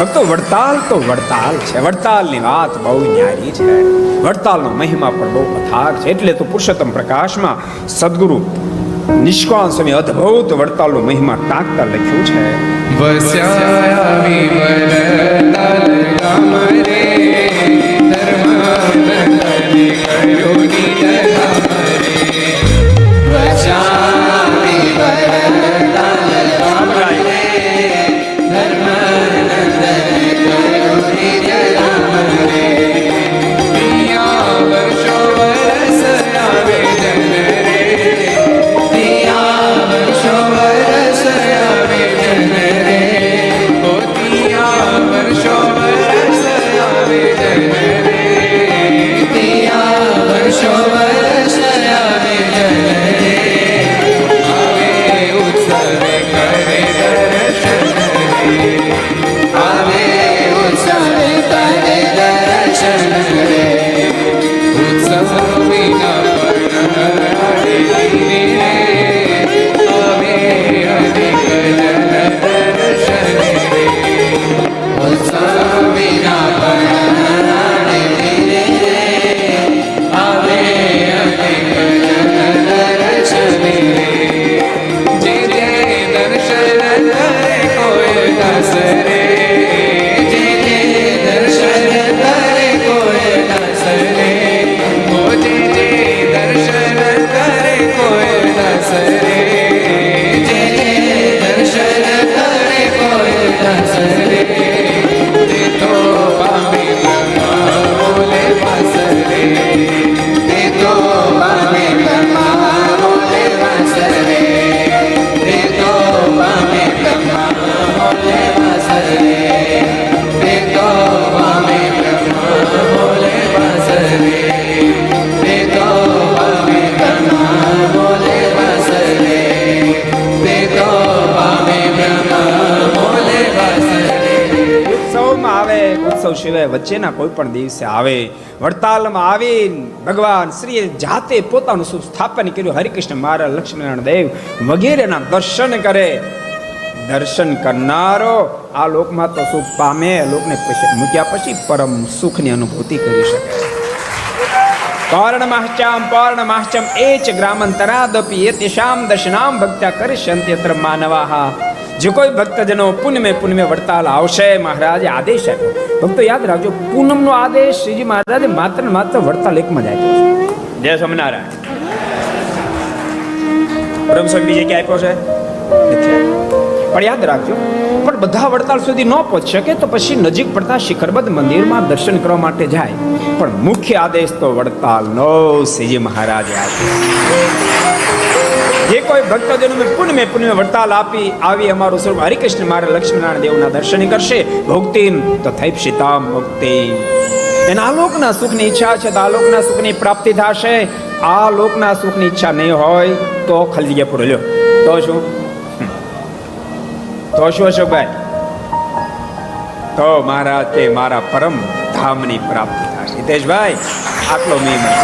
ભક્તો વડતાલ તો વડતાલ છે. વડતાલની વાત બહુ ન્યારી છે. વડતાલનો મહિમા પણ બહુ અથાગ છે. એટલે તો પુરુષોત્તમ પ્રકાશમાં સદગુરુ નિષ્કાળ સ્વામી અદ્ભુત વડતાલનો મહિમા ટાંકતા લખ્યું છે. વસ્યા में આવે ઉત્સવ સિવાય વચ્ચેના કોઈ પણ દિવસે આવે, વડતાલમાં આવીને ભગવાન શ્રીએ જાતે પોતાનું શુભ સ્થાપન કર્યું. હરિકૃષ્ણ મહારાજ, લક્ષ્મીનારાયણ દેવ વગેરેના દર્શન કરે. દર્શન કરનારો આ લોકમાં તો સુખ પામે? લોકને મૂક્યા પછી પરમ સુખની અનુભૂતિ કરી શકે. પૌર્ણમાશ્ચામ પૌર્ણમાશ્ચમ એ ગ્રામંતરાદપી, એ તેષામ દર્શનામ ભક્ત્યા કરીષ્યંત્યત્ર માનવાહ. જે કોઈ ભક્તજનો પુનમે પુનમે વડતાલ આવશે મહારાજે આદેશ આપ્યો. ભક્તો યાદ રાખજો પૂનમનો આદેશ શ્રીજી મહારાજે માત્ર ને માત્ર વડતાલ એકમાં જ આપ્યો છે. જય સ્વામિનારાયણ. બ્રહ્મસ્વામી બીજે ક્યાં આપ્યો છે? પણ યાદ રાખજો પણ બધા વડતાલ સુધી ન પહોંચી શકે તો પછી નજીક પડતા શિખરબદ્ધ મંદિરમાં દર્શન કરવા માટે જાય. પણ મુખ્ય આદેશ તો વડતાલનો શ્રીજી મહારાજે આપ્યો. જે કોઈ ભક્તજનોને પુણ્ય પુણ્ય વડતાલ આપી આવી અમારું સ્વરૂપ. હરિકૃષ્ણ મારા લક્ષ્મીનારાયણ દેવના દર્શન કરશે. ભોગતીન તો થઈ સીતામ મુક્તિ એના આલોકના સુખની ઈચ્છા છે તો આલોકના સુખની પ્રાપ્તિ થશે. આ લોકના સુખની ઈચ્છા નહીં હોય તો ખાલી જગ્યા પૂરો લ્યો તો શું? તો શું અશોકભાઈ તો મારા તે મારા પરમ ધામની પ્રાપ્તિ થશે. હિતેશભાઈ, આટલો મહિમા